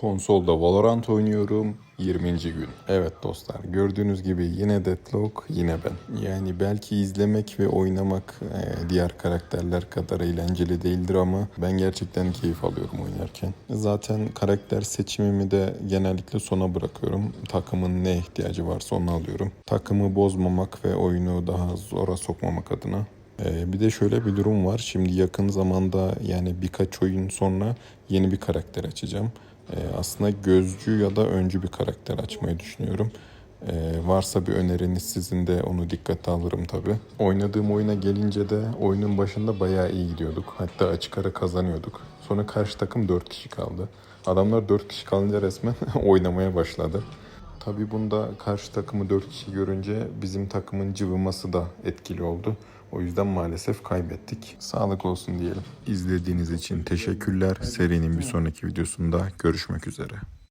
Konsolda Valorant oynuyorum 20. gün. Evet dostlar gördüğünüz gibi yine Deadlock yine ben. Yani belki izlemek ve oynamak e, diğer karakterler kadar eğlenceli değildir ama ben gerçekten keyif alıyorum oynarken. Zaten karakter seçimimi de genellikle sona bırakıyorum. Takımın ne ihtiyacı varsa onu alıyorum. Takımı bozmamak ve oyunu daha zora sokmamak adına. Ee, bir de şöyle bir durum var. Şimdi yakın zamanda yani birkaç oyun sonra yeni bir karakter açacağım. Ee, aslında gözcü ya da öncü bir karakter açmayı düşünüyorum. Ee, varsa bir öneriniz sizin de onu dikkate alırım tabi. Oynadığım oyuna gelince de oyunun başında bayağı iyi gidiyorduk. Hatta açık ara kazanıyorduk. Sonra karşı takım 4 kişi kaldı. Adamlar 4 kişi kalınca resmen oynamaya başladı. Tabii bunda karşı takımı 4 kişi görünce bizim takımın cıvıması da etkili oldu. O yüzden maalesef kaybettik. Sağlık olsun diyelim. İzlediğiniz için teşekkürler. Serinin bir sonraki videosunda görüşmek üzere.